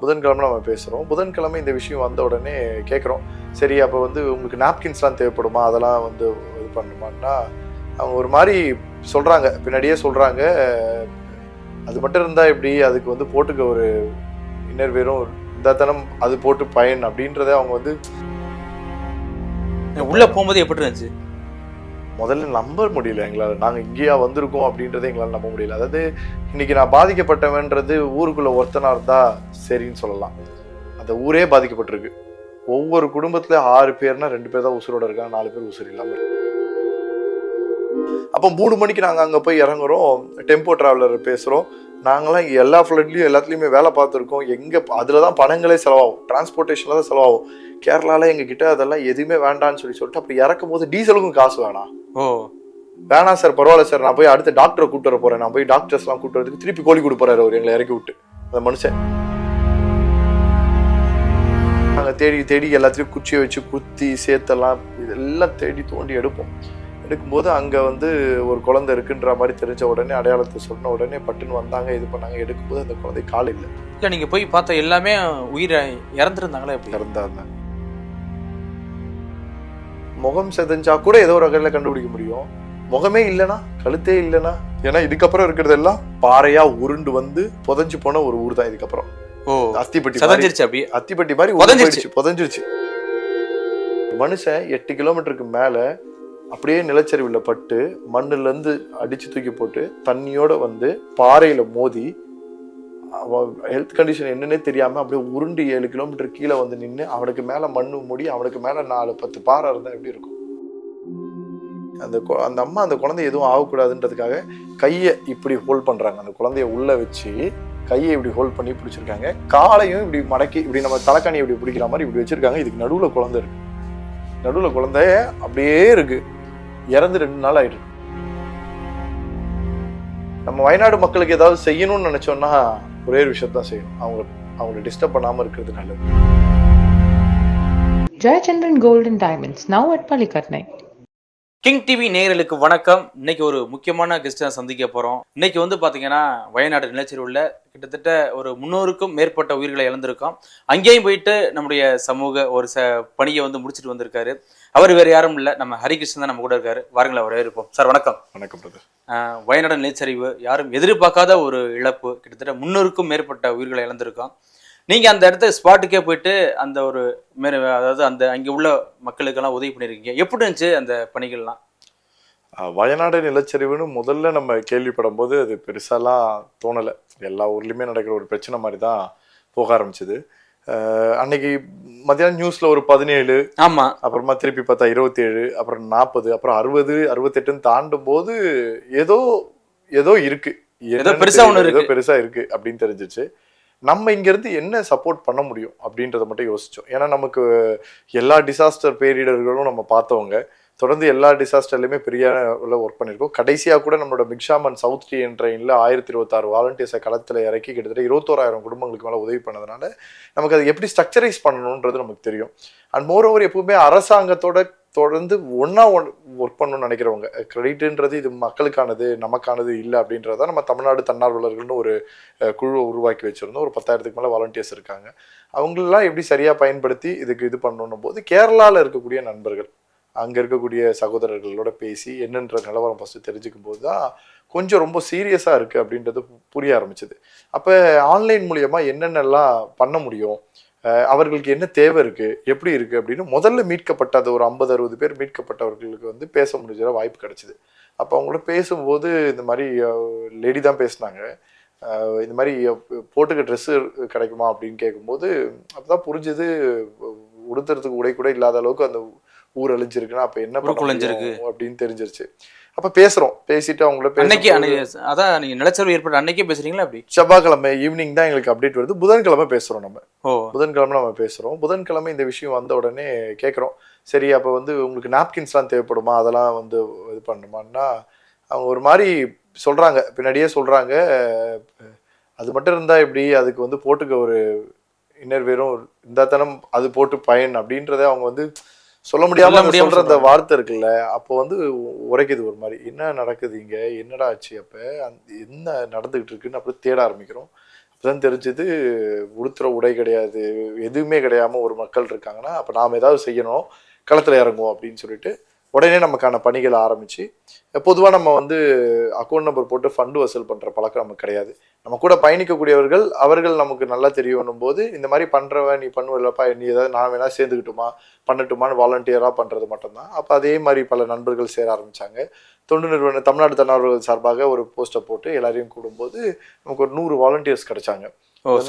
புதன்கிழமை நம்ம பேசுகிறோம் புதன்கிழமை இந்த விஷயம் வந்த உடனே கேட்குறோம் சரி அப்போ வந்து உங்களுக்கு நாப்கின்ஸ்லாம் தேவைப்படுமா? அதெல்லாம் வந்து இது பண்ணுமான்னா அவங்க ஒரு மாதிரி சொல்கிறாங்க பின்னாடியே சொல்கிறாங்க அது மட்டும் இருந்தால் எப்படி? அதுக்கு வந்து போட்டுக்க ஒரு இன்னர் வெறும் இந்த தனம் அது போட்டு பயன் அப்படின்றத அவங்க வந்து உள்ளே போகும்போது எப்படி இருந்துச்சு? முதல்ல நம்ப முடியல எங்களால். நாங்கள் இங்கேயா வந்திருக்கோம் அப்படின்றத எங்களால் நம்ப முடியல. அதாவது இன்னைக்கு நான் பாதிக்கப்பட்டவன்றது ஊருக்குள்ளே ஒருத்தனா இருந்தால் சரின்னு சொல்லலாம். அந்த ஊரே பாதிக்கப்பட்டிருக்கு. ஒவ்வொரு குடும்பத்தில் ஆறு பேர்னா ரெண்டு பேர் தான் உசுரோடு இருக்காங்க நாலு பேர் உசுர் இல்லாமல் அப்போ மூணு மணிக்கு நாங்கள் அங்கே போய் இறங்குறோம். டெம்போ டிராவலர் பேசுகிறோம் நாங்களாம் எல்லா ஃப்ளட்லையும் எல்லாத்துலேயுமே வேலை பார்த்துருக்கோம். எங்கே அதில் தான் பணங்களே செலவாகும். டிரான்ஸ்போர்ட்டேஷனில் தான் செலவாகும். கேரளாவில் எங்ககிட்ட அதெல்லாம் எதுவுமே வேண்டாம்னு சொல்லி சொல்லிட்டு அப்படி இறக்கும் போது டீசலுக்கும் காசு வேணாம். ஓ. வேணாம் சார் பரவாயில்ல சார். நான் போய் அடுத்த டாக்டரை கூட்டு வர போறேன். நான் போய் டாக்டர்ஸ்லாம் கூட்டு வரதுக்கு திருப்பி கோழி கொடு போறாரு அவர் எங்களை இறக்கி விட்டு. அந்த மனுஷன். நாங்கள் தேடி தேடி எல்லாத்தையும் குச்சியை வச்சு குத்தி சேத்தெல்லாம் இதெல்லாம் தேடி தோண்டி எடுப்போம். எடுக்கும்போது அங்கே வந்து ஒரு குழந்தை இருக்குன்ற மாதிரி தெரிஞ்ச உடனே அடையாளத்தை சொன்ன உடனே பட்டுன்னு வந்தாங்க இது பண்ணாங்க. எடுக்கும்போது அந்த குழந்தை கால் இல்லை. இல்ல நீங்க போய் பார்த்த எல்லாமே உயிர் இறந்துருந்தாங்களா எப்படி? இறந்தாங்க. முகம் செதஞ்சா கூட ஏதோ ஒரு வகையில கண்டுபிடிக்க முடியும். முகமே இல்லனா கழுத்தே இல்லனா ஏன்னா இதுக்கப்புறம் இருக்கிறது எல்லாம் பாறையா உருண்டு வந்து புதைஞ்சு போன ஒரு ஊர் தான் இதுக்கப்புறம். ஓ அத்திப்பட்டி சதஞ்சிருச்சு அப்படியே. அத்திப்பட்டி மாதிரி புதைஞ்சிருச்சு. புதஞ்சிருச்சு புதஞ்சிருச்சு. மனுஷன் எட்டு கிலோமீட்டருக்கு மேல அப்படியே நிலச்சரிவில் பட்டு மண்ணுலேருந்து அடித்து தூக்கி போட்டு தண்ணியோட வந்து பாறையில் மோதி ஹெல்த் கண்டிஷன் என்னன்னே தெரியாமல் அப்படியே உருண்டு ஏழு கிலோமீட்டர் கீழே வந்து நின்று அவனுக்கு மேலே மண்ணு மூடி அவனுக்கு மேலே நாலு பத்து பாறை இருந்தால் எப்படி இருக்கும்? அந்த அந்த அம்மா அந்த குழந்தை எதுவும் ஆகக்கூடாதுன்றதுக்காக கையை இப்படி ஹோல்ட் பண்ணுறாங்க அந்த குழந்தைய உள்ளே வச்சு கையை இப்படி ஹோல்ட் பண்ணி பிடிச்சிருக்காங்க. காலையும் இப்படி மடக்கி இப்படி நம்ம தலைக்காணி இப்படி பிடிக்கிற மாதிரி இப்படி வச்சுருக்காங்க. இதுக்கு நடுவில் குழந்தை இருக்கு. நடுவில் குழந்தை அப்படியே இருக்குது இறந்து ரெண்டு நாள் இருக்கு. நம்ம வயநாடு மக்களுக்கு ஏதாவது செய்யணும்னு நினைச்சோம்னா ஒரே ஒரு விஷயம் தான் செய்யணும். அவங்க அவங்களை டிஸ்டர்ப் பண்ணாம இருக்கிறது நல்லது. Gold and Diamonds, now at Palikatnai. King TV நேயர்களுக்கு வணக்கம். இன்னைக்கு ஒரு முக்கியமான கெஸ்ட்டை சந்திக்க போறோம். இன்னைக்கு வந்து பாத்தீங்கன்னா வயநாடு நிலச்சரிவுல கிட்டத்தட்ட ஒரு முன்னூறுக்கும் மேற்பட்ட உயிர்களை இழந்திருக்கோம். அங்கேயும் போயிட்டு நம்முடைய சமூக ஒரு ச பணியை வந்து முடிச்சிட்டு வந்திருக்காரு. அவர் வேற யாரும் இல்லை. நம்ம ஹரிகிருஷ்ணன் தான் நம்ம கூட இருக்காரு. வாருங்களேன் அவரே இருப்போம் சார் வணக்கம். வணக்கம் பிரதர். வயநாடு நிலச்சரிவு யாரும் எதிர்பார்க்காத ஒரு இழப்பு. கிட்டத்தட்ட முன்னூறுக்கும் மேற்பட்ட உயிர்களை இழந்திருக்கோம். நீங்க அந்த இடத்த ஸ்பாட்டுக்கே போயிட்டு அந்த ஒரு மேல அதாவது அந்த அங்க உள்ள மக்களுக்கெல்லாம் உதவி பண்ணிருக்கீங்க எப்படி இருந்துச்சு அந்த பணிகள்லாம்? வயநாடு நிலச்சரிவுன்னு முதல்ல நம்ம கேள்விப்படும் போது அது பெருசாலாம் தோணலை. எல்லா ஊர்லேயுமே நடக்கிற ஒரு பிரச்சனை மாதிரி தான் போக ஆரம்பிச்சது. அன்னைக்கு மத்தியானம் நியூஸ்ல ஒரு பதினேழு ஆமா. அப்புறமா திருப்பி பார்த்தா இருபத்தேழு அப்புறம் நாற்பது அப்புறம் அறுபது அறுபத்தெட்டுன்னு தாண்டும் போது ஏதோ ஏதோ இருக்கு. என்னன்னு பெருசா தெரியல, ஏதோ இருக்கு. பெருசா இருக்கு அப்படின்னு தெரிஞ்சிச்சு. நம்ம இங்க இருந்து என்ன சப்போர்ட் பண்ண முடியும் அப்படின்றத மட்டும் யோசிச்சோம். ஏன்னா நமக்கு எல்லா டிசாஸ்டர் பேரிடர்களும் நம்ம பார்த்தவங்க. தொடர்ந்து எல்லா டிசாஸ்டர்லையுமே பெரிய ஒர்க் பண்ணியிருக்கோம். கடைசியாக கூட நம்மளோட மிக்ஷாமன் சவுத் டிஎன் ட்ரெயினில் ஆயிரத்தி இருபத்தாறு வாலண்டியர்ஸை களத்தில் இறக்கி கிட்டத்தட்ட இருபத்தோராயிரம் குடும்பங்களுக்கு மேலே உதவி பண்ணதுனால நமக்கு அது எப்படி ஸ்ட்ரக்சரைஸ் பண்ணணுன்றது நமக்கு தெரியும். அண்ட் மோர் ஓவர் எப்பவுமே அரசாங்கத்தோட தொடர்ந்து ஒன்றா ஒன் ஒர்க் பண்ணணும்னு நினைக்கிறவங்க கிரெடிட்டுன்றது இது மக்களுக்கானது நமக்கானது இல்லை அப்படின்றத நம்ம தமிழ்நாடு தன்னார்வலர்கள்னு ஒரு குழுவை உருவாக்கி வச்சுருந்தோம். ஒரு பத்தாயிரத்துக்கு மேலே வாலண்டியர்ஸ் இருக்காங்க. அவங்களெல்லாம் எப்படி சரியாக பயன்படுத்தி இதுக்கு இது பண்ணணும் போது கேரளாவில் இருக்கக்கூடிய நண்பர்கள் அங்கே இருக்கக்கூடிய சகோதரர்களோட பேசி என்னன்ற நிலவரம் ஃபஸ்ட்டு தெரிஞ்சுக்கும் போது தான் கொஞ்சம் ரொம்ப சீரியஸாக இருக்குது அப்படின்றது புரிய ஆரம்பிச்சது. அப்போ ஆன்லைன் மூலியமாக என்னென்னலாம் பண்ண முடியும்? அவர்களுக்கு என்ன தேவை இருக்குது எப்படி இருக்குது அப்படின்னு முதல்ல மீட்கப்பட்ட அது ஒரு ஐம்பது அறுபது பேர் மீட்கப்பட்டவர்களுக்கு வந்து பேச முடிஞ்ச வாய்ப்பு கிடைச்சிது. அப்போ அவங்களோட பேசும்போது இந்த மாதிரி லேடி தான் பேசினாங்க. இந்த மாதிரி போட்டுக்க ட்ரெஸ்ஸு கிடைக்குமா அப்படின்னு கேட்கும்போது அப்பதான் புரிஞ்சது உடுத்துறதுக்கு உடை கூட இல்லாத அளவுக்கு அந்த ஊர் அழிஞ்சிருக்குன்னா அப்ப என்ன. முடியும் அப்படின்னு தெரிஞ்சிருச்சு. அப்ப பேசுறோம். பேசிட்டு அவங்கள அன்னைக்கு அதான் நீங்க நிலச்சரிவு ஏற்பட்ட அன்னைக்கே பேசுறீங்களா அப்படி? செவ்வாய்க்கிழமை ஈவினிங் தான் எங்களுக்கு அப்டேட் வருது. புதன்கிழமை பேசுறோம் நம்ம. ஓ. புதன்கிழமை நம்ம பேசுறோம். புதன்கிழமை இந்த விஷயம் வந்த உடனே கேட்குறோம் சரி அப்போ வந்து உங்களுக்கு நாப்கின்ஸ்லாம் தேவைப்படுமா? அதெல்லாம் வந்து இது பண்ணுமான்னா அவங்க ஒரு மாதிரி சொல்றாங்க. பின்னாடியே சொல்றாங்க. அது மட்டும் இருந்தா எப்படி? அதுக்கு வந்து போட்டுக்க ஒரு இன்னர் வெறும் இந்த தனம் அது போட்டு பயன் அப்படின்றத அவங்க வந்து சொல்ல முடியாம சொல்ற அந்த. வார்த்தை இருக்குல்ல அப்போ வந்து உரைக்குது ஒரு மாதிரி என்ன நடக்குது இங்க? என்னடா ஆச்சு அப்ப? என்ன நடந்துகிட்டு இருக்குன்னு அப்படி தேட ஆரம்பிக்கிறோம். இதெல்லாம் தெரிஞ்சது உடுத்துற உடை கிடையாது எதுவுமே கிடையாம ஒரு மக்கள் இருக்காங்கன்னா அப்போ நாம் ஏதாவது செய்யணும் களத்தில் இறங்குவோம் அப்படின்னு சொல்லிட்டு உடனே நமக்கான பணிகளை ஆரம்பிச்சு பொதுவாக நம்ம வந்து அக்கௌண்ட் நம்பர் போட்டு ஃபண்டு வசூல் பண்ணுற பழக்கம் நமக்கு கிடையாது. நம்ம கூட பயணிக்கக்கூடியவர்கள் அவர்கள் நமக்கு நல்லா தெரியணும் போது இந்த மாதிரி பண்ணுறவன் நீ பண்ணுவல்லப்பா நீ ஏதாவது நான் வேணா சேர்ந்துக்கிட்டுமா பண்ணட்டுமான்னு வாலண்டியராக பண்ணுறது மட்டும்தான். அப்போ அதே மாதிரி பல நண்பர்கள் சேர ஆரம்பிச்சாங்க. தொண்டு நிறுவனம் தமிழ்நாடு தன்னார்வலர்கள் சார்பாக ஒரு போஸ்டை போட்டு எல்லாரையும் கூடும்போது நமக்கு ஒரு நூறு வாலண்டியர்ஸ் கிடைச்சாங்க.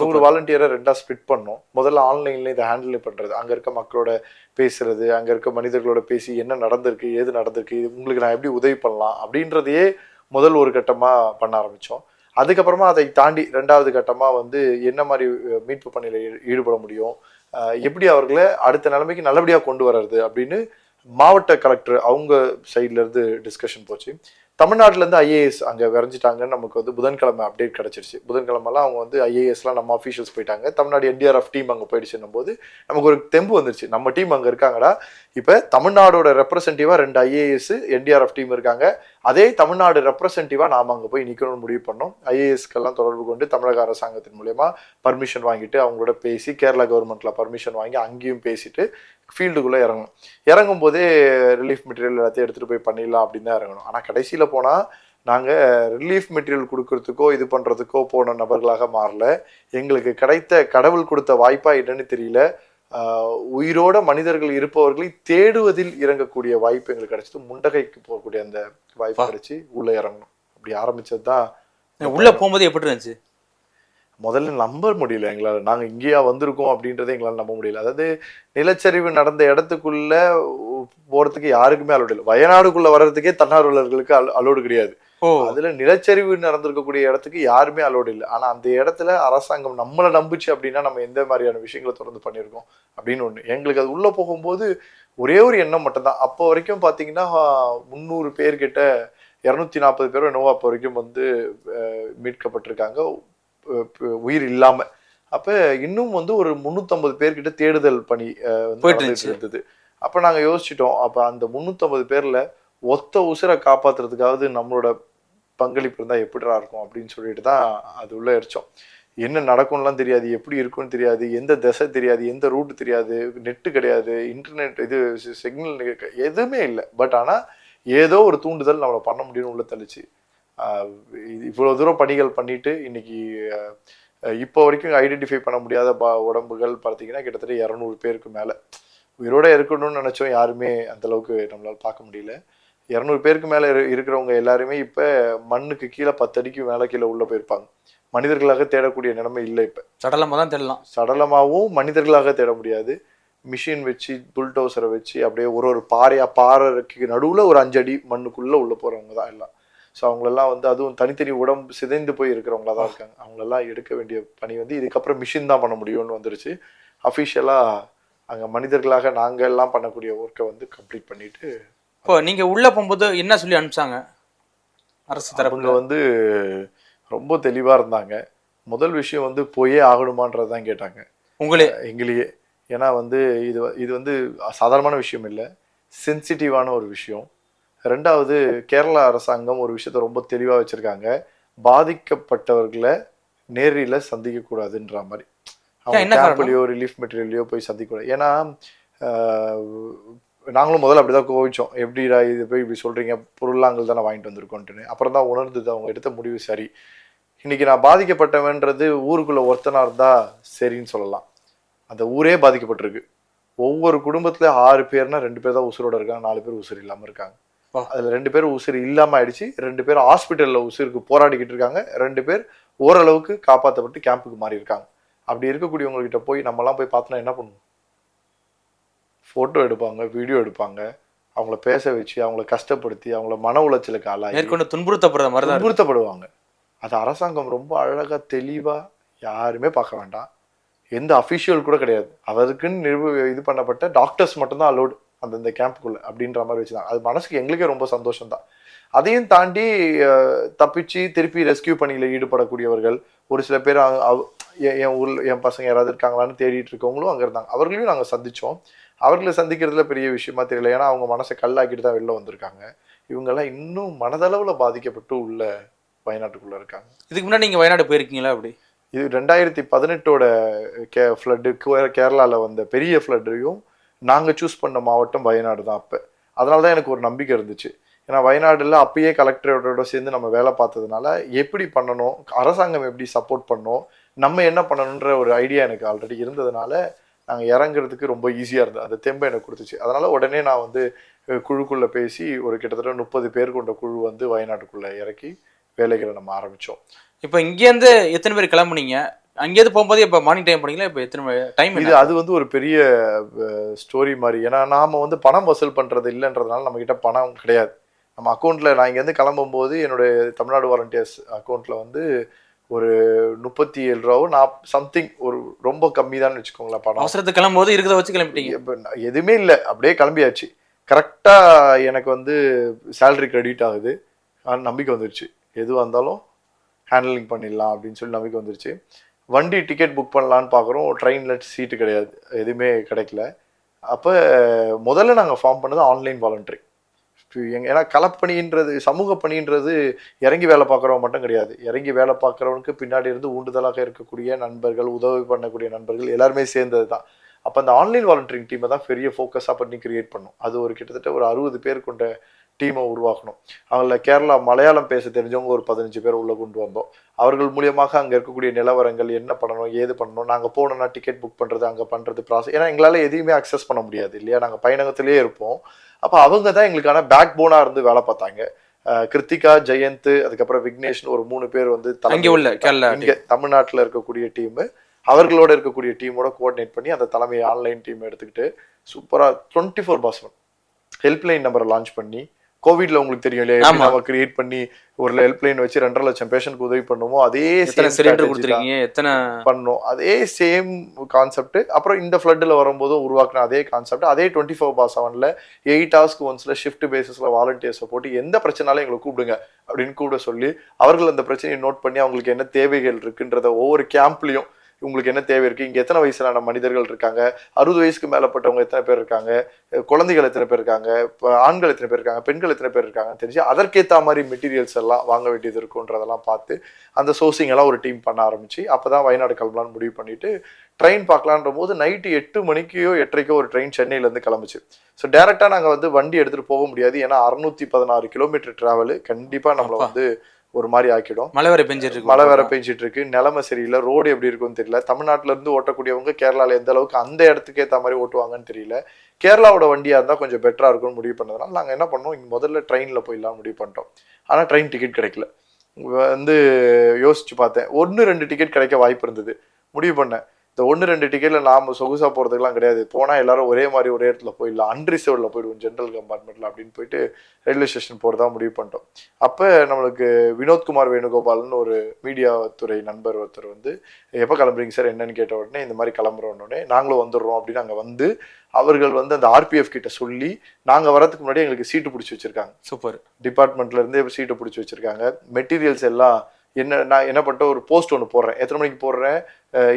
நூறு வாலண்டியரை ரெண்டா ஸ்பிட் பண்ணோம். முதல்ல ஆன்லைன்ல இதை ஹேண்டில் பண்றது. அங்க இருக்க மக்களோட பேசுறது அங்க இருக்க மனிதர்களோட பேசி என்ன நடந்திருக்கு ஏது நடந்திருக்கு இது உங்களுக்கு நான் எப்படி உதவி பண்ணலாம் அப்படின்றதையே முதல் ஒரு கட்டமா பண்ண ஆரம்பிச்சோம். அதுக்கப்புறமா அதை தாண்டி ரெண்டாவது கட்டமாக வந்து என்ன மாதிரி மீட்பு பணியில் ஈடுபட முடியும்? எப்படி அவர்களை அடுத்த நிலைமைக்கு நல்லபடியாக கொண்டு வர்றது அப்படின்னு மாவட்ட கலெக்டர் அவங்க சைட்லேருந்து டிஸ்கஷன் போச்சு. தமிழ்நாட்டிலேருந்து ஐஏஎஸ் அங்கே விரைஞ்சிட்டாங்கன்னு நமக்கு வந்து புதன்கிழமை அப்டேட் கிடைச்சிருச்சு. புதன்கிழமெல்லாம் அவங்க வந்து ஐஏஎஸ்லாம் நம்ம அஃபீஷியல்ஸ் போயிட்டாங்க. தமிழ்நாடு என்டிஆர்எஃப் டீம் அங்கே போயிடுச்சுன்னும் போது நமக்கு ஒரு தெம்பு வந்துருச்சு. நம்ம டீம் அங்கே இருக்காங்கடா. இப்போ தமிழ்நாடோட ரெப்ரசன்டேட்டிவா ரெண்டு ஐஏஎஸ் என்டிஆர்எஃப் டீம் இருக்காங்க. அதே தமிழ்நாடு ரெப்ரசன்டேட்டிவா நாம் அங்கே போய் நிற்கணும்னு முடிவு பண்ணோம். ஐஏஎஸ்க்கெல்லாம் தொடர்பு கொண்டு தமிழக அரசாங்கத்தின் மூலயமா பர்மிஷன் வாங்கிட்டு அவங்களோட பேசி கேரளா கவர்மெண்ட்டில் பர்மிஷன் வாங்கி அங்கேயும் பேசிட்டு ஃபீல்டுக்குள்ளே இறங்கணும். இறங்கும் போதே ரிலீஃப் மெட்டீரியல் எல்லாத்தையும் எடுத்துகிட்டு போய் பண்ணிடலாம் அப்படின்னு தான் இறங்கணும். ஆனால் கடைசியில் போனால் நாங்கள் ரிலீஃப் மெட்டீரியல் கொடுக்கறதுக்கோ இது பண்ணுறதுக்கோ போன நபர்களாக மாறல. எங்களுக்கு கிடைத்த கடவுள் கொடுத்த வாய்ப்பா என்னன்னு தெரியல. உயிரோட மனிதர்கள் இருப்பவர்களை தேடுவதில் இறங்கக்கூடிய வாய்ப்பு எங்களுக்கு கிடைச்சது. முண்டகைக்கு போகக்கூடிய அந்த வாய்ப்பு. கிடைச்சி உள்ளே இறங்கணும். அப்படி ஆரம்பிச்சது தான் உள்ள போகும்போது எப்படி இருந்துச்சு? முதல்ல நம்ப முடியல எங்களால். நாங்கள் இங்கேயா வந்திருக்கோம் அப்படின்றதே எங்களால் நம்ப முடியல. அதாவது நிலச்சரிவு நடந்த இடத்துக்குள்ள போறதுக்கு யாருக்குமே அலோடு இல்லை. வயநாடுக்குள்ள வர்றதுக்கே தன்னார்வலர்களுக்கு அலோடு கிடையாது. அதுல நிலச்சரிவு நடந்திருக்கக்கூடிய இடத்துக்கு யாருமே அலோடு இல்லை. ஆனா அந்த இடத்துல அரசாங்கம் நம்மளை நம்புச்சு அப்படின்னா நம்ம எந்த மாதிரியான விஷயங்களை தொடர்ந்து பண்ணியிருக்கோம் அப்படின்னு ஒண்ணு. எங்களுக்கு அது உள்ள போகும்போது ஒரே ஒரு எண்ணம் மட்டும்தான். அப்போ வரைக்கும் பாத்தீங்கன்னா முந்நூறு பேர்கிட்ட இரநூத்தி நாற்பது பேரும் என்னவோ அப்போ வரைக்கும் வந்து மீட்கப்பட்டிருக்காங்க. உயிர் இல்லாம அப்ப இன்னும் வந்து ஒரு முந்நூற்றம்பது பேர்கிட்ட தேடுதல் பணி போயிட்டு. இருந்தது. அப்ப நாங்க யோசிச்சிட்டோம் அப்ப அந்த முந்நூற்றம்பது பேர்ல ஒத்த உசுரை காப்பாத்துறதுக்காவது நம்மளோட பங்களிப்பு இருந்தா எப்படிடா இருக்கும் அப்படின்னு சொல்லிட்டு தான் அது உள்ள எரிச்சோம். என்ன நடக்கும்லாம் தெரியாது எப்படி இருக்கும்னு தெரியாது எந்த திசை தெரியாது எந்த ரூட் தெரியாது நெட்டு கிடையாது இன்டர்நெட் இது சிக்னல் எதுவுமே இல்லை. பட் ஆனா ஏதோ ஒரு தூண்டுதல் நம்மளை பண்ண முடியும்னு உள்ள தள்ளிச்சு. இவ்வளவு தூரம் பணிகள் பண்ணிட்டு இன்னைக்கு இப்போ வரைக்கும் ஐடென்டிஃபை பண்ண முடியாத ப- உடம்புகள் பார்த்தீங்கன்னா கிட்டத்தட்ட இரநூறு பேருக்கு மேல. உயிரோட இருக்கணும்னு நினைச்சோம் யாருமே அந்த அளவுக்கு நம்மளால பார்க்க முடியல. இரநூறு பேருக்கு மேல இரு- இருக்கிறவங்க எல்லாருமே இப்ப மண்ணுக்கு கீழே பத்து அடிக்கு மேல கீழே உள்ள போயிருப்பாங்க. மனிதர்களாக தேடக்கூடிய நிலைமை இல்லை இப்ப. சடலமா தான் தெரியலாம் சடலமாகவும் மனிதர்களாக தேட முடியாது. மிஷின் வச்சு புல்டோசரை வச்சு அப்படியே ஒரு ஒரு பாறையா பாறைக்கு நடுவுல ஒரு அஞ்சு அடி மண்ணுக்குள்ள உள்ள போறவங்க தான் எல்லாம். ஸோ அவங்களெல்லாம் வந்து அதுவும் தனித்தனி உடம்பு சிதைந்து போய் இருக்கிறவங்களா தான் இருக்காங்க. அவங்களெல்லாம் எடுக்க வேண்டிய பணி வந்து இதுக்கப்புறம் மிஷின் தான் பண்ண முடியும்னு வந்துருச்சு. அஃபிஷியலா அங்க மனிதர்களாக நாங்க எல்லாம் பண்ணக்கூடிய ஒர்க்கை வந்து கம்ப்ளீட் பண்ணிட்டு இப்போ நீங்க உள்ள போகும்போது என்ன சொல்லி அனுப்பிச்சாங்க? அரசு தரப்புல? வந்து ரொம்ப தெளிவா இருந்தாங்க. முதல் விஷயம் வந்து போயே ஆகணுமான்றது தான் கேட்டாங்க. உங்களே? எங்களையே. ஏன்னா வந்து இது இது வந்து சாதாரணமான விஷயம் இல்லை. சென்சிட்டிவான ஒரு விஷயம். ரெண்டாவது கேரளா அரசாங்கம் ஒரு விஷயத்த ரொம்ப தெளிவாக வச்சிருக்காங்க. பாதிக்கப்பட்டவர்களை நேரில் சந்திக்க கூடாதுன்ற மாதிரி அவங்க? கேம்ப்லயோ ரிலீஃப் மெட்டீரியல்லையோ போய் சந்திக்கக்கூடாது. ஏன்னா ஆஹ், நாங்களும் முதல்ல அப்படிதான் கோவிச்சோம். எப்படிடா இது போய் இப்படி சொல்றீங்க? பொருளாங்கல் தானே வாங்கிட்டு வந்திருக்கோன்ட்டுன்னு. அப்புறம் தான் உணர்ந்தது அவங்க எடுத்த முடிவு சரி. இன்னைக்கு நான் பாதிக்கப்பட்டவன்றது ஊருக்குள்ள ஒருத்தனா இருந்தா சரின்னு சொல்லலாம். அந்த ஊரே பாதிக்கப்பட்டிருக்கு. ஒவ்வொரு குடும்பத்துல ஆறு பேர்னா ரெண்டு பேர் தான் உசுரோட இருக்காங்க. நாலு பேர் உசுர் இல்லாம இருக்காங்க. அதுல ரெண்டு பேர் உசுர் இல்லாம ஆயிடுச்சு. ரெண்டு பேர் ஹாஸ்பிட்டல்ல உசுருக்கு போராடிக்கிட்டு இருக்காங்க. ரெண்டு பேர் ஓரளவுக்கு காப்பாற்றப்பட்டு கேம்புக்கு மாறி இருக்காங்க அப்படி இருக்கக்கூடியவங்க கிட்ட போய் நம்மலாம் போய் பார்த்தோன்னா என்ன பண்ணுவோம்? ஃபோட்டோ எடுப்பாங்க வீடியோ எடுப்பாங்க. அவங்கள பேச வச்சு அவங்கள கஷ்டப்படுத்தி அவங்கள மன உளைச்சலுக்கு ஆளாகி மேற்கொண்டு துன்புறுத்தப்படுற மாதிரி. துன்புறுத்தப்படுவாங்க. அது அரசாங்கம் ரொம்ப அழகா தெளிவா யாருமே பார்க்க வேண்டாம். எந்த அஃபிஷியல் கூட கிடையாது. அவருக்குன்னு நிறுவ இது பண்ணப்பட்ட டாக்டர்ஸ் மட்டும்தான் அலோடு அந்தந்த கேம்புக்குள்ள அப்படின்ற மாதிரி வச்சுருந்தாங்க அது மனசுக்கு எங்களுக்கே ரொம்ப சந்தோஷம் தான் அதையும் தாண்டி தப்பிச்சு திருப்பி ரெஸ்கியூ பணியில ஈடுபடக்கூடியவர்கள் ஒரு சில பேர் என் ஊர்ல என் பசங்க யாராவது இருக்காங்களான்னு தேடிட்டு இருக்கவங்களும் அங்க இருந்தாங்க. அவர்களையும் நாங்க சந்திச்சோம். அவர்களை சந்திக்கிறதுல பெரிய விஷயமா தெரியல. ஏன்னா அவங்க மனசை கல்லாக்கிட்டு தான் வெளில வந்திருக்காங்க. இவங்கெல்லாம் இன்னும் மனதளவுல பாதிக்கப்பட்டு உள்ள வயநாட்டுக்குள்ள இருக்காங்க. இதுக்கு முன்னாடி நீங்க வயநாடு போயிருக்கீங்களா அப்படி? இது ரெண்டாயிரத்தி பதினெட்டோட கே ஃப்ளட்டு கேரளாவில் வந்த பெரிய ஃப்ளட்டையும் நாங்கள் சூஸ் பண்ண மாவட்டம் வயநாடு தான் அப்போ. அதனால தான் எனக்கு ஒரு நம்பிக்கை இருந்துச்சு. ஏன்னா வயநாடில் அப்பயே கலெக்டரோட சேர்ந்து நம்ம வேலை பார்த்ததுனால எப்படி பண்ணணும் அரசாங்கம் எப்படி சப்போர்ட் பண்ணணும் நம்ம என்ன பண்ணணுன்ற ஒரு ஐடியா எனக்கு ஆல்ரெடி இருந்ததுனால நாங்கள் இறங்குறதுக்கு ரொம்ப ஈஸியாக இருந்தது. அந்த தெம்பை எனக்கு கொடுத்துச்சு. அதனால் உடனே நான் வந்து குழுக்குள்ளே பேசி ஒரு கிட்டத்தட்ட முப்பது பேர் கொண்ட குழு வந்து வயநாட்டுக்குள்ளே இறக்கி வேலைகளை நம்ம ஆரம்பித்தோம் இப்போ இங்கேருந்து எத்தனை பேர் கிளம்புனீங்க? அங்கேருந்து போகும்போது இப்போ மார்னிங் டைம் பண்ணீங்களா இப்போ எத்தனை டைம் இது அது வந்து ஒரு பெரிய ஸ்டோரி மாதிரி. ஏன்னா நாம வந்து பணம் வசூல் பண்றது இல்லைன்றதுனால நம்ம கிட்ட பணம் கிடையாது. நம்ம அக்கௌண்ட்ல நான் இங்கேருந்து கிளம்பும்போது என்னுடைய தமிழ்நாடு வாலண்டியர்ஸ் அக்கௌண்ட்ல வந்து ஒரு முப்பத்தி ஏழு ரூபாவோ நான் சம்திங் ஒரு ரொம்ப கம்மி தான் வச்சுக்கோங்களேன் பணம். அவசரத்துக்கு கிளம்பும்போது இருக்கிறத வச்சு கிளம்பிட்டீங்க. இப்ப எதுவுமே இல்லை. அப்படியே கிளம்பியாச்சு. கரெக்டாக எனக்கு வந்து சேலரி கிரெடிட் ஆகுது. நம்பிக்கை வந்துருச்சு. எதுவாக இருந்தாலும் ஹேண்ட்லிங் பண்ணிடலாம் அப்படின்னு சொல்லி நம்பிக்கை வந்துருச்சு. வண்டி டிக்கெட் புக் பண்ணலான்னு பார்க்குறோம் ட்ரெயினில் சீட்டு கிடையாது. எதுவுமே கிடைக்கல. அப்போ முதல்ல நாங்கள் ஃபார்ம் பண்ணது ஆன்லைன் வாலண்டரி ஏன்னா களப்பணின்றது சமூக பணின்றது இறங்கி வேலை பார்க்குறவங்க மட்டும் கிடையாது. இறங்கி வேலை பார்க்குறவனுக்கு பின்னாடி இருந்து ஊண்டுதலாக இருக்கக்கூடிய நண்பர்கள் உதவி பண்ணக்கூடிய நண்பர்கள் எல்லாருமே சேர்ந்தது தான் அப்போ அந்த ஆன்லைன் வாலண்டரிங் டீமை தான் பெரிய ஃபோக்கஸாக பண்ணி கிரியேட் பண்ணோம். அது ஒரு கிட்டத்தட்ட ஒரு அறுபது பேர் கொண்ட டீமை உருவாக்கணும். அவங்கள கேரளா மலையாளம் பேச தெரிஞ்சவங்க ஒரு பதினஞ்சு பேர் உள்ள கொண்டு வந்தோம். அவர்கள் மூலியமாக அங்கே இருக்கக்கூடிய நிலவரங்கள் என்ன பண்ணணும் ஏது பண்ணணும் நாங்கள் போனோம்னா டிக்கெட் புக் பண்ணுறது அங்கே பண்ணுறது ப்ராசஸ் ஏன்னா எங்களால் எதையுமே அக்சஸ் பண்ண முடியாது இல்லையா? நாங்கள் பயணத்திலேயே இருப்போம். அப்போ அவங்க தான் எங்களுக்கான பேக் போனாக இருந்து வேலை பார்த்தாங்க. கிருத்திகா ஜெயந்த் அதுக்கப்புறம் விக்னேஷ்னு ஒரு மூணு பேர் வந்து உள்ள இங்க தமிழ்நாட்டுல இருக்கக்கூடிய டீம் அவர்களோட இருக்கக்கூடிய டீமோட கோஆர்டினேட் பண்ணி அந்த தலைமை ஆன்லைன் டீம் எடுத்துக்கிட்டு சூப்பரா twenty four pass one helpline நம்பரை லான்ச் பண்ணி கோவிட்ல உங்களுக்கு தெரியும் இல்லையா. நம்ம கிரியேட் பண்ணி ஒரு ஹெல்ப்லைன் வச்சு ரெண்டரை லட்சம் பேஷண்ட்க்கு உதவி பண்ணுமோ? அதே சிலிண்டர் கொடுத்துருக்கீங்க? எத்தனை பண்ணோம். அதே சேம் கான்செப்ட் அப்புறம் இந்த ஃப்ளட்டில் வரும்போதும் உருவாக்குன அதே கான்செப்ட் அதே டுவெண்ட்டி ஃபோர் பார் செவனில் எயிட் ஹவர்ஸ்க்கு ஒன்ஸில் ஷிஃப்ட் பேசிஸில் வாலண்டியர்ஸை போட்டு எந்த பிரச்சனாலும் எங்களை கூப்பிடுங்க அப்படின்னு கூட சொல்லி அவர்கள் அந்த பிரச்சனையை நோட் பண்ணி அவங்களுக்கு என்ன தேவைகள் இருக்குன்றத ஒவ்வொரு கேம்ப்லையும் உங்களுக்கு என்ன தேவை இருக்கு? இங்க எத்தனை வயசுலான மனிதர்கள் இருக்காங்க? அறுபது வயசுக்கு மேலப்பட்டவங்க எத்தனை பேர் இருக்காங்க? குழந்தைகள் எத்தனை பேர் இருக்காங்க? இப்ப ஆண்கள் எத்தனை பேர் இருக்காங்க? பெண்கள் எத்தனை பேர் இருக்காங்க தெரிஞ்சு அதற்கேற்ற மாதிரி மெட்டீரியல்ஸ் எல்லாம் வாங்க வேண்டியது இருக்குன்றதெல்லாம் பார்த்து அந்த சோர்சிங் எல்லாம் ஒரு டீம் பண்ண ஆரம்பிச்சு அப்பதான் வயநாடு கிளம்பலான்னு முடிவு பண்ணிட்டு ட்ரெயின் பார்க்கலான்ற போது நைட்டு எட்டு மணிக்கோ எட்டரைக்கோ ஒரு ட்ரெயின் சென்னையிலேருந்து கிளம்புச்சு. ஸோ டேரெக்டாக நாங்கள் வந்து வண்டி எடுத்துகிட்டு போக முடியாது. ஏன்னா அறுநூத்தி பதினாறு கிலோமீட்டர் டிராவல் கண்டிப்பாக நம்மளை அப்பா. வந்து ஒரு மாதிரி ஆக்கிடும். மழை வேற பெஞ்சிட்டு இருக்கு மழை வேற பெஞ்சிட்டு இருக்கு நிலைமை சரியில்லை. ரோடு எப்படி இருக்குன்னு தெரியல. தமிழ்நாட்டுல இருந்து ஓட்டக்கூடியவங்க கேரளால எந்த அளவுக்கு அந்த இடத்துக்கு ஏற்ற மாதிரி ஓட்டுவாங்கன்னு தெரியல. கேரளாவோட வண்டியா இருந்தா கொஞ்சம் பெட்டரா இருக்கும்னு முடிவு பண்ணதுனால நாங்க என்ன பண்ணோம்? இங்க முதல்ல ட்ரெயின்ல போயிடலாம் முடிவு பண்ணிட்டோம். ஆனா ட்ரெயின் டிக்கெட் கிடைக்கல. வந்து யோசிச்சு பார்த்தேன். ஒன்று ரெண்டு டிக்கெட் கிடைக்க வாய்ப்பு இருந்தது. முடிவு பண்ணேன். இந்த ஒன்று ரெண்டு டிக்கெட்ல நாம சொகுசா போறதுக்குலாம் கிடையாது. போனா எல்லாரும் ஒரே மாதிரி ஒரே இடத்துல போயிடலாம் அன்ரிசர்வ்ல போயிடுவோம் ஜென்ரல் கம்பார்ட்மெண்ட்ல அப்படின்னு போயிட்டு ரயில்வே ஸ்டேஷன் போறதா முடிவு பண்ணிட்டோம். அப்ப நம்மளுக்கு வினோத்குமார் வேணுகோபால்னு ஒரு மீடியா துறை நண்பர் ஒருத்தர் வந்து எப்போ கிளம்புறீங்க சார் என்னன்னு கேட்ட உடனே இந்த மாதிரி கிளம்புறோம் உடனே நாங்களும் வந்துடுறோம் அப்படின்னு அங்கே வந்து அவர்கள் வந்து அந்த ஆர்பிஎஃப் கிட்ட சொல்லி நாங்கள் வரதுக்கு முன்னாடி எங்களுக்கு சீட்டு பிடிச்சி வச்சிருக்காங்க. சூப்பர். டிபார்ட்மெண்ட்ல இருந்தே சீட்டை பிடிச்சி வச்சிருக்காங்க. மெட்டீரியல்ஸ் எல்லாம் என்ன நான் என்ன பண்ணிட்டு ஒரு போஸ்ட் ஒன்று போடுறேன். எத்தனை மணிக்கு போடுறேன்?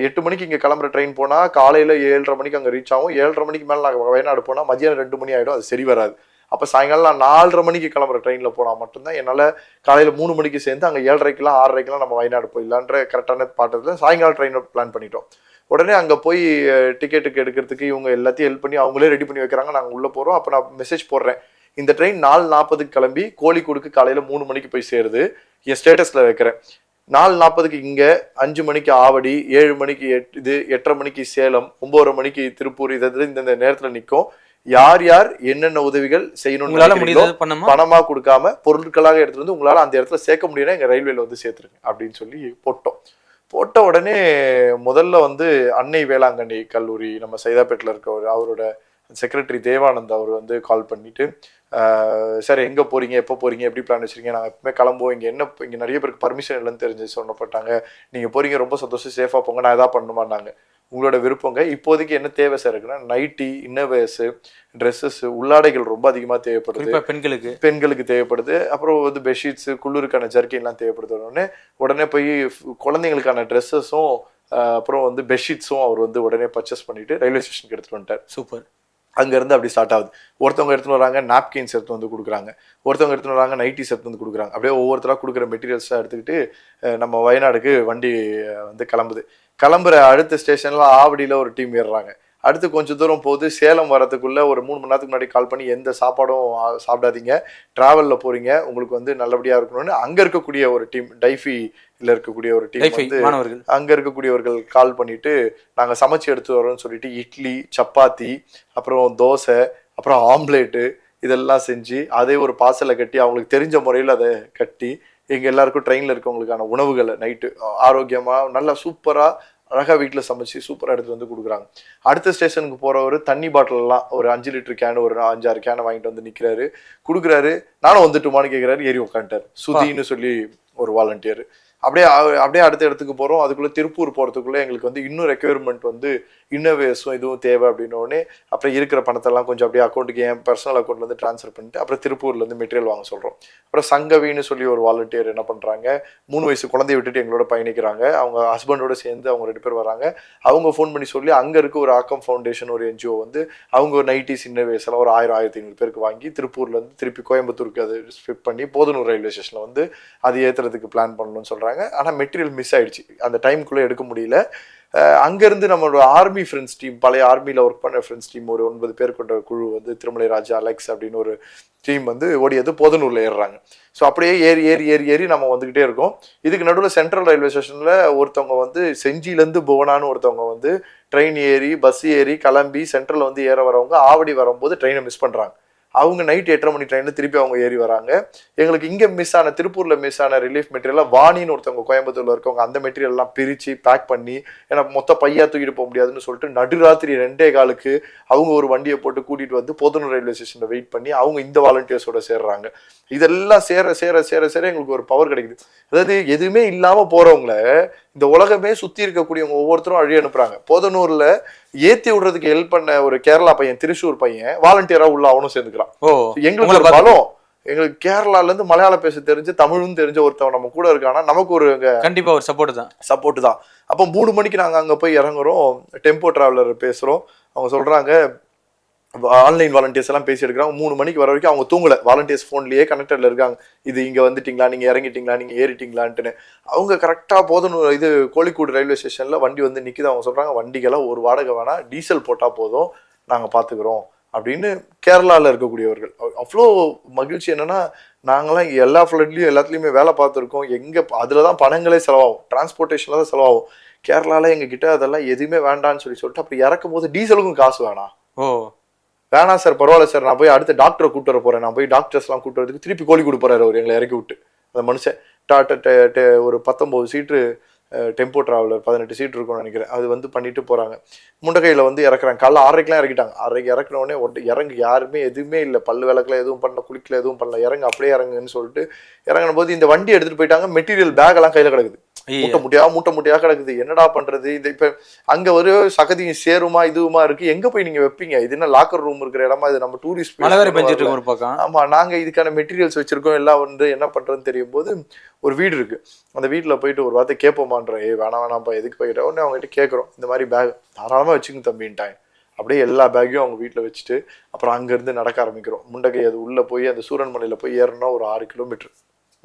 எட்டு மணிக்கு இங்கே கிளம்புற ட்ரெயின் போனால் காலையில் ஏழரை மணிக்கு அங்கே ரீச் ஆகும். ஏழரை மணிக்கு மேலே நாங்கள் வயநாடு போனால் மதியானம் ரெண்டு மணி ஆகிடும் அது சரி வராது. அப்போ சாயங்காலம் நான் நாலரை மணிக்கு கிளம்புற ட்ரெயினில் போனால் மட்டும்தான் என்னால் காலையில் மூணு மணிக்கு சேர்ந்து அங்கே ஏழரைக்கெலாம் ஆறரைக்கெல்லாம் நம்ம வயநாடு போயிடலான்ற கரெக்டான பாட்டத்தில் சாயங்காலம் ட்ரெயினில் பிளான் பண்ணிட்டோம். உடனே அங்கே போய் டிக்கெட்டுக்கு எடுக்கிறதுக்கு இவங்க எல்லாத்தையும் ஹெல்ப் பண்ணி அவங்களே ரெடி பண்ணி வைக்கிறாங்க. நாங்கள் உள்ளே போகிறோம் அப்போ நான் மெசேஜ் போடுறேன். இந்த ட்ரெயின் நாலு நாற்பதுக்கு கிளம்பி கோழிக்கூடுக்கு காலையில் மூணு மணிக்கு போய் சேருது. என் ஸ்டேட்டஸில் வைக்கிறேன். நாலு நாற்பதுக்கு இங்கே அஞ்சு மணிக்கு ஆவடி ஏழு மணிக்கு எட் இது எட்டரை மணிக்கு சேலம் ஒன்பதரை மணிக்கு திருப்பூர் இது இது இந்த நேரத்தில் நிற்கும் யார் யார் என்னென்ன உதவிகள் செய்யணும்னு உங்களால நினைக்கிறீங்களோ, முடிந்தது பண்ணுமா பணமா கொடுக்காம பொருட்களாக எடுத்துட்டு வந்து உங்களால அந்த இடத்துல சேர்க்க முடியும்னா எங்க ரயில்வேல வந்து சேர்த்துருங்க அப்படின்னு சொல்லி போட்டோம். போட்ட உடனே முதல்ல வந்து அன்னை வேளாங்கண்ணி கல்லூரி நம்ம சைதாப்பேட்டில் இருக்கவர் அவரோட செக்ரட்டரி தேவானந்த் அவர் வந்து கால் பண்ணிட்டு சார் எங்க போறீங்க? எப்போ போறீங்க? எப்படி பிளான் வச்சிருக்கீங்க? நாங்கள் எப்பவுமே கிளம்புவோம். இங்க என்ன இங்க நிறைய பேருக்கு பர்மிஷன் இல்லைன்னு தெரிஞ்சு சொன்னப்பட்டாங்க. நீங்க போறீங்க ரொம்ப சந்தோஷம் சேஃபா போங்க. நான் எதாவது பண்ணணுமான்னாங்க உங்களோட விருப்பங்க. இப்போதைக்கு என்ன தேவை சார் இருக்குன்னா நைட்டி இன்னவேர்ஸ் ட்ரெஸ்ஸஸ் உள்ளாடைகள் ரொம்ப அதிகமா தேவைப்படுது. பெண்களுக்கு. பெண்களுக்கு தேவைப்படுது. அப்புறம் வந்து பெட்ஷீட்ஸ் குளிருக்கான ஜர்க்கின்லாம் தேவைப்படுது உடனே உடனே போய் குழந்தைங்களுக்கான ட்ரெஸ்ஸஸும் அப்புறம் வந்து பெட்ஷீட்ஸும் அவர் வந்து உடனே பர்ச்சேஸ் பண்ணிட்டு ரயில்வே ஸ்டேஷனுக்கு எடுத்துட்டு வந்துட்டார். சூப்பர். அங்கேருந்து அப்படி ஸ்டார்ட் ஆகுது. ஒருத்தவங்க எடுத்துன்னு வராங்க நாப்கின்ஸ் எடுத்து வந்து கொடுக்குறாங்க. ஒருத்தவங்க எடுத்துன்னு வராங்க நைட்டிஸ் எடுத்து வந்து கொடுக்குறாங்க. அப்படியே ஒவ்வொருத்தராக கொடுக்குற மெட்டீரியல்ஸாக எடுத்துக்கிட்டு நம்ம வயநாடுக்கு வண்டி வந்து கிளம்புது. கிளம்புற அடுத்த ஸ்டேஷனில் ஆவடியில் ஒரு டீம் ஏறுறாங்க. அடுத்து கொஞ்சம் தூரம் போகுது. சேலம் வரதுக்குள்ள ஒரு மூணு மணி நேரத்துக்கு முன்னாடி கால் பண்ணி எந்த சாப்பாடும் சாப்பிடாதீங்க. டிராவலில் போறீங்க. உங்களுக்கு வந்து நல்லபடியாக இருக்கணும்னு அங்கே இருக்கக்கூடிய ஒரு டீம் டைஃபியில் இருக்கக்கூடிய ஒரு டீம் டைஃபை வந்து அங்க இருக்கக்கூடியவர்கள் கால் பண்ணிட்டு நாங்க சமைச்சு எடுத்து வரோம்னு சொல்லிட்டு இட்லி சப்பாத்தி அப்புறம் தோசை அப்புறம் ஆம்லேட்டு இதெல்லாம் செஞ்சு அதே ஒரு பார்சலை கட்டி அவங்களுக்கு தெரிஞ்ச முறையில் அதை கட்டி எங்க எல்லாருக்கும் ட்ரெயினில் இருக்கவங்களுக்கான உணவுகளை நைட்டு ஆரோக்கியமா நல்லா சூப்பரா அழகா வீட்டில் சமைச்சு சூப்பராக எடுத்து வந்து கொடுக்குறாங்க. அடுத்த ஸ்டேஷனுக்கு போகிறவர் தண்ணி பாட்டில் ஒரு அஞ்சு லிட்டர் கேன் ஒரு அஞ்சாறு கேனை வாங்கிட்டு வந்து நிக்கிறாரு. கொடுக்குறாரு. நானும் வந்துட்டுமான்னு கேட்குறாரு ஏறி உட்காந்துட்டார் சுதின்னு சொல்லி ஒரு வாலண்டியர் அப்படியே அப்படியே அடுத்த இடத்துக்கு போகிறோம் அதுக்குள்ளே திருப்பூர் போகிறதுக்குள்ளே எங்களுக்கு வந்து இன்னும் ரெக்யர்மெண்ட் வந்து இன்னோவேஸும் இதுவும் தேவை அப்படின்னோடனே அப்புறம் இருக்கிற பணத்தெல்லாம் கொஞ்சம் அப்படியே அக்கௌண்ட்டுக்கு என் பர்சனல் அக்கௌண்ட்லேருந்து ட்ரான்ஸ்ஃபர் பண்ணிட்டு அப்புறம் திருப்பூர்லேருந்து மெட்டீரியல் வாங்க சொல்கிறோம் அப்புறம் சங்கவின்னு சொல்லி ஒரு வாலண்டியர் என்ன பண்ணுறாங்க மூணு வயசு குழந்தைய விட்டுட்டு எங்களோட பயணிக்கிறாங்க. அவங்க ஹஸ்பண்டோட சேர்ந்து அவங்க ரெண்டு பேர் வராங்க. அவங்க ஃபோன் பண்ணி சொல்லி அங்கே இருக்க ஒரு ஆக்கம் ஃபவுண்டேஷன் ஒரு என்ஜிஓ வந்து அவங்க நைட்டிஸ் இன்னோவேஸ் எல்லாம் ஒரு ஆயிரம் ஆயிரத்தி ஐநூறு பேருக்கு வாங்கி திருப்பூர்லேருந்து திருப்பி கோயம்புத்தூருக்கு அது ஷிஃப்ட் பண்ணி போதனூர் ரயில்வே ஸ்டேஷனில் வந்து அது ஏற்றுறதுக்கு பிளான் பண்ணணும்னு சொல்கிறாங்க சொல்றாங்க ஆனால் மெட்டீரியல் மிஸ் ஆகிடுச்சு அந்த டைம்குள்ளே எடுக்க முடியல. அங்கேருந்து நம்மளோட ஆர்மி ஃப்ரெண்ட்ஸ் டீம் பழைய ஆர்மியில் ஒர்க் பண்ண ஃப்ரெண்ட்ஸ் டீம் ஒரு ஒன்பது பேர் கொண்ட குழு வந்து திருமலை ராஜா அலெக்ஸ் அப்படின்னு ஒரு டீம் வந்து ஓடியது போதனூரில் ஏறுறாங்க. ஸோ அப்படியே ஏறி ஏறி ஏறி ஏறி நம்ம வந்துக்கிட்டே இருக்கோம். இதுக்கு நடுவில் சென்ட்ரல் ரயில்வே ஸ்டேஷனில் ஒருத்தவங்க வந்து செஞ்சிலேருந்து புவனான்னு ஒருத்தவங்க வந்து ட்ரெயின் ஏறி பஸ் ஏறி கிளம்பி சென்ட்ரல் வந்து ஏற வரவங்க ஆவடி வரும்போது ட்ரெயினை மிஸ் பண்ணுறாங்க அவங்க நைட் எட்டரை மணி ட்ரெயினில் திருப்பி அவங்க ஏறி வராங்க. எங்களுக்கு இங்கே மிஸ் ஆன திருப்பூரில் மிஸ் ஆன ரிலீஃப் மெட்டீரியலாக வாணின்னு ஒருத்தவங்க கோயம்புத்தூரில் இருக்கவங்க அந்த மெட்டீரியல்லாம் பிரித்து பேக் பண்ணி ஏன்னா மொத்த பையா தூக்கிட்டு போக முடியாதுன்னு சொல்லிட்டு நடுராத்திரி ரெண்டே காலுக்கு அவங்க ஒரு வண்டியை போட்டு கூட்டிகிட்டு வந்து போதனூர் ரயில்வே ஸ்டேஷனில் வெயிட் பண்ணி அவங்க இந்த வாலண்டியர்ஸோட சேர்றாங்க. இதெல்லாம் சேர சேர சேர சேர எங்களுக்கு ஒரு பவர் கிடைக்குது. அதாவது எதுவுமே இல்லாமல் போகிறவங்கள இந்த உலகமே சுத்தி இருக்கக்கூடியவங்க ஒவ்வொருத்தரும் அழி அனுப்புறாங்க. போதனூர்ல ஏத்தி விடுறதுக்கு ஹெல்ப் பண்ண ஒரு கேரளா பையன் திருச்சூர் பையன் வாலண்டியரா உள்ள அவனும் சேர்ந்துக்கிறான். எங்களுக்கு பலம். எங்களுக்கு கேரளால இருந்து மலையாளம் பேச தெரிஞ்சு தமிழும் தெரிஞ்ச ஒருத்தவன் நம்ம கூட இருக்கானா நமக்கு ஒரு கண்டிப்பா ஒரு சப்போர்ட் தான். சப்போர்ட் தான். அப்போ மூணு மணிக்கு நாங்க அங்க போய் இறங்குறோம். டெம்போ டிராவலர் பேசுறோம். அவங்க சொல்றாங்க ஆன்லைன் வாலண்டியர்ஸ் எல்லாம் பேசி எடுக்கிறாங்க. மூணு மணிக்கு வர வரைக்கும் அவங்க தூங்கல. வாலண்டியர்ஸ் ஃபோன்லயே கனெக்டட்ல இருக்காங்க. இது இங்க வந்துட்டீங்களா? நீங்க இறங்கிட்டீங்களா? நீங்க ஏறிட்டீங்களான்ட்டுன்னு. அவங்க கரெக்டா போதும் இது கோழிக்கூடு ரயில்வே ஸ்டேஷன்ல வண்டி வந்து நிக்குது. அவங்க சொல்றாங்க வண்டிக்கெல்லாம் ஒரு வாடகை வேணாம் டீசல் போட்டா போதும். நாங்க பாத்துக்கிறோம். அப்படின்னு கேரளாவில் இருக்கக்கூடியவர்கள். அவ்வளோ மகிழ்ச்சி என்னன்னா நாங்களாம் எல்லா ஃப்ளட்லேயும் எல்லாத்துலேயுமே வேலை பார்த்துருக்கோம். எங்கே அதில் தான் பணங்களே செலவாகும். டிரான்ஸ்போர்ட்டேஷனில் தான் செலவாகும். கேரளாவில் எங்ககிட்ட அதெல்லாம் எதுவுமே வேண்டாம்னு சொல்லி சொல்லிட்டு அப்படி இறக்கும் போது டீசலுக்கும் காசு வேணாம். ஓ. வேணாம் சார் பரவாயில்ல சார். நான் போய் அடுத்த டாக்டரை கூட்டு வர போறேன். நான் போய் டாக்டர்ஸ்லாம் கூட்டு வரதுக்கு திருப்பி கோழி கொடு போறாரு அவர். எங்களை இறக்கி விட்டு. அந்த மனுஷன் டாட்டா டெ- ஒரு பத்தொம்போது சீட்டு டெம்போ டிராவலர் பதினெட்டு சீட் இருக்கும்னு நினைக்கிறேன். அது வந்து பண்ணிட்டு போறாங்க. முண்டகையில் வந்து இறக்குறாங்க. காலைல ஆறரைக்கெலாம் இறக்கிட்டாங்க. ஆறரைக்கு இறக்குன உடனே ஒட்டு இறங்கு. யாருமே எதுவுமே இல்லை. பல்லு விளக்கில் எதுவும் பண்ணல குளிக்கல எதுவும் பண்ணல. இறங்கு அப்படியே இறங்குன்னு சொல்லிட்டு இறங்கின போது இந்த வண்டி எடுத்துட்டு போயிட்டாங்க. மெட்டீரியல் பேக் எல்லாம் கிடக்குது. மூட்டை முட்டையா மூட்டை முட்டையா கிடக்குது. என்னடா பண்றது? இந்த இப்ப அங்க ஒரு சகதி சேருமா இதுவுமா இருக்கு. எங்க போய் நீங்க வைப்பீங்க? இது என்ன லாக்கர் ரூம் இருக்கிற இடமா? இது நம்ம டூரிஸ்ட் மழை பெஞ்சிட்டு ஒரு பக்கம். ஆமா நாங்க இதுக்கான மெட்டீரியல்ஸ் வச்சிருக்கோம். எல்லாம் வந்து என்ன பண்றதுன்னு தெரியும் போது ஒரு வீடு இருக்கு. அந்த வீட்டுல போயிட்டு ஒரு வார்த்தை கேட்போமான்றோம் ஏய் வேணாம் வேணாம்ப்பா எதுக்கு போயிட்டோம் உடனே அவங்க கிட்ட கேட்குறோம். இந்த மாதிரி பேக் தாராளமா வச்சுங்க தம்பின்ட்டாங்க அப்படியே எல்லா பேக்கையும் அவங்க வீட்டில் வச்சுட்டு அப்புறம் அங்கேருந்து நடக்க ஆரம்பிக்கிறோம். முண்டகை அது உள்ள போய் அந்த சூரன்மலையில போய் ஏறணும்னா ஒரு ஆறு கிலோமீட்டர்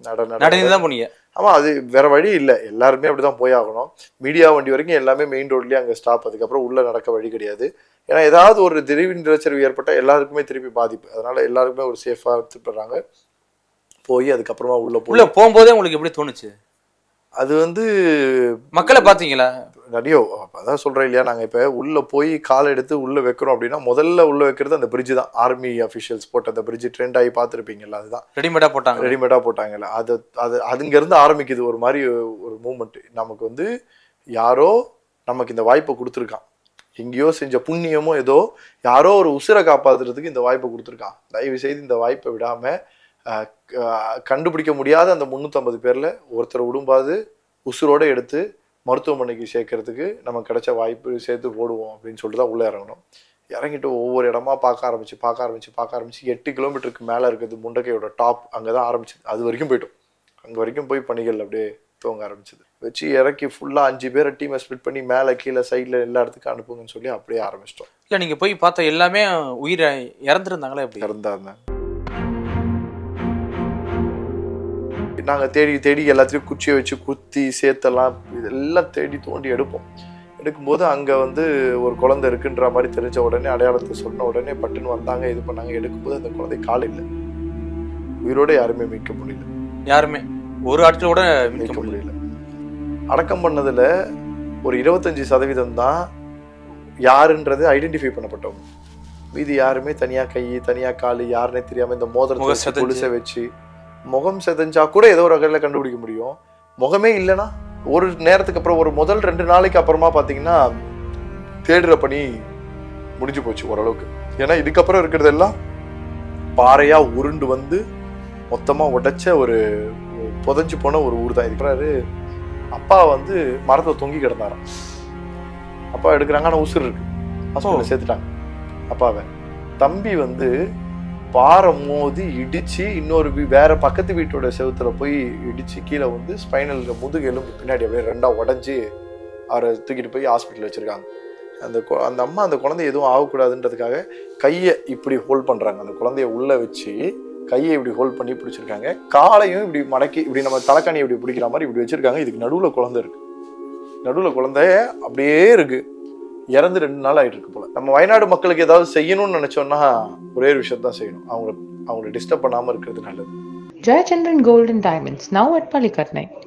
நட நட நடந்து தான் போனீங்க. ஆமாம் அது வேற வழி இல்லை. எல்லாருமே அப்படிதான் போய் ஆகணும். மீடியா வண்டி வரைக்கும் எல்லாமே மெயின் ரோட்லேயே அங்கே ஸ்டாப் அதுக்கப்புறம் உள்ளே நடக்க வழி கிடையாது. ஏன்னா ஏதாவது ஒரு திடீர் நிலச்சரிவு ஏற்பட்டால் எல்லாருக்குமே திருப்பி பாதிப்பு. அதனால எல்லாருக்குமே ஒரு சேஃபாக எடுத்துட்டு போய் அதுக்கப்புறமா உள்ள உள்ள போய் போகும்போதே உங்களுக்கு எப்படி தோணுச்சு? அது வந்து மக்களை பாத்தீங்களா நிறைய அதான் சொல்றேன் இல்லையா நாங்க இப்ப உள்ள போய் கால் எடுத்து உள்ள வைக்கிறோம் அப்படின்னா முதல்ல உள்ள வைக்கிறது அந்த பிரிட்ஜ் தான். ஆர்மி அஃபிஷியல்ஸ் போட்ட அந்த பிரிட்ஜ் ட்ரெண்ட் ஆகி பார்த்துருப்பீங்கல்ல அதுதான். ரெடிமேடா போட்டாங்க. ரெடிமேடாக போட்டாங்கல்ல. அது அது அதுங்கேருந்து ஆரம்பிக்குது ஒரு மாதிரி ஒரு மூமெண்ட் நமக்கு வந்து யாரோ நமக்கு இந்த வாய்ப்பை கொடுத்துருக்கான். எங்கேயோ செஞ்ச புண்ணியமோ ஏதோ யாரோ ஒரு உசுரை காப்பாத்துறதுக்கு இந்த வாய்ப்பை கொடுத்துருக்கான். தயவு செய்து இந்த வாய்ப்பை விடாம அஹ், க- கண்டுபிடிக்க முடியாத அந்த முந்நூற்றம்பது பேர்ல ஒருத்தர் விடும்பாது உசுரோட எடுத்து மருத்துவமனைக்கு சேர்க்கறதுக்கு நமக்கு கிடைச்ச வாய்ப்பு சேர்த்து போடுவோம் அப்படின்னு சொல்லிட்டு தான் உள்ளே இறங்கணும். இறங்கிட்டு ஒவ்வொரு இடமா பார்க்க ஆரம்பிச்சு பார்க்க ஆரம்பிச்சு பார்க்க ஆரம்பிச்சு எட்டு கிலோமீட்டருக்கு மேலே இருக்குது முண்டக்கையோட டாப் அங்கே தான் ஆரம்பிச்சது அது வரைக்கும் போயிட்டோம். அங்கே வரைக்கும் போய் பணிகள் அப்படியே துவங்க ஆரம்பிச்சது. வச்சு இறக்கி ஃபுல்லாக அஞ்சு பேரை டீமை ஸ்ப்ளிட் பண்ணி மேலே கீழே சைடில் எல்லா இடத்துக்கும் அனுப்புங்கன்னு சொல்லி அப்படியே ஆரம்பிச்சிட்டோம். இல்ல நீங்க போய் பார்த்த எல்லாமே உயிரை இறந்துருந்தாங்களா எப்படி? இறந்தாங்க. நாங்கள் தேடி தேடி எல்லாத்தையும் குச்சியை வச்சு குத்தி சேத்தெல்லாம் இதெல்லாம் தேடி தோண்டி எடுப்போம். எடுக்கும்போது அங்கே வந்து ஒரு குழந்தை இருக்குன்ற மாதிரி தெரிஞ்ச உடனே அடையாளத்தை சொன்ன உடனே பட்டுன்னு வந்தாங்க இது பண்ணாங்க. எடுக்கும்போது அந்த குழந்தை கால் இல்லை. உயிரோட யாருமே மீட்க முடியல. யாருமே? ஒரு ஆட்கள் கூட மீட்க முடியல. அடக்கம் பண்ணதுல ஒரு இருபத்தஞ்சு சதவீதம் தான் யாருன்றது ஐடென்டிஃபை பண்ணப்பட்டவங்க. இது யாருமே தனியா கை தனியா கால் யாருன்னே தெரியாம இந்த மோதிரத்தை. கொலுசை வச்சு முகம் செதஞ்சா கூட ஏதோ ஒரு வகையில கண்டுபிடிக்க முடியும். முகமே இல்லைன்னா ஒரு நேரத்துக்கு அப்புறம் ஒரு முதல் ரெண்டு நாளைக்கு அப்புறமா பாத்தீங்கன்னா தேடுற பணி முடிஞ்சு போச்சு ஓரளவுக்கு. ஏன்னா இதுக்கப்புறம் இருக்கிறதெல்லாம் பாறையா உருண்டு வந்து மொத்தமா உடைச்ச ஒரு புதைஞ்சு போன ஒரு ஊர் தான் இருக்கிறாரு அப்பா வந்து மரத்துல தொங்கி கிடந்தாராம். அப்பா எடுக்கிறாங்க ஆனா உசுர் இருக்கு. ஹாஸ்பிட்டல் சேர்த்துட்டாங்க. அப்பாவை. தம்பி வந்து பாறை மோதி இடித்து இன்னொரு வீ- வேற பக்கத்து வீட்டோட செவுத்துல போய் இடித்து கீழே வந்து ஸ்பைனல் முதுகு எலும்பு பின்னாடி அப்படியே ரெண்டாக உடஞ்சி அவரை தூக்கிட்டு போய் ஹாஸ்பிட்டல் வச்சுருக்காங்க. அந்த அந்த அம்மா அந்த குழந்தை எதுவும் ஆகக்கூடாதுன்றதுக்காக கையை இப்படி ஹோல்ட் பண்ணுறாங்க அந்த குழந்தைய உள்ளே வச்சு கையை இப்படி ஹோல்ட் பண்ணி பிடிச்சிருக்காங்க. காலையும் இப்படி மடக்கி இப்படி நம்ம தலைக்காணி இப்படி பிடிக்கிற மாதிரி இப்படி வச்சிருக்காங்க. இதுக்கு நடுவில் குழந்தை இருக்குது நடுவில் குழந்தை அப்படியே இருக்குது இறந்து ரெண்டு நாள் ஆகிட்டு இருக்கு போல. நம்ம வயநாடு மக்களுக்கு ஏதாவது செய்யணும்னு நினைச்சோம்னா ஒரே ஒரு விஷயத்தான் செய்யணும். அவங்கள அவங்கள டிஸ்டர்ப் பண்ணாமல் இருக்கிறது நல்லது. Jayachandran golden diamonds now now at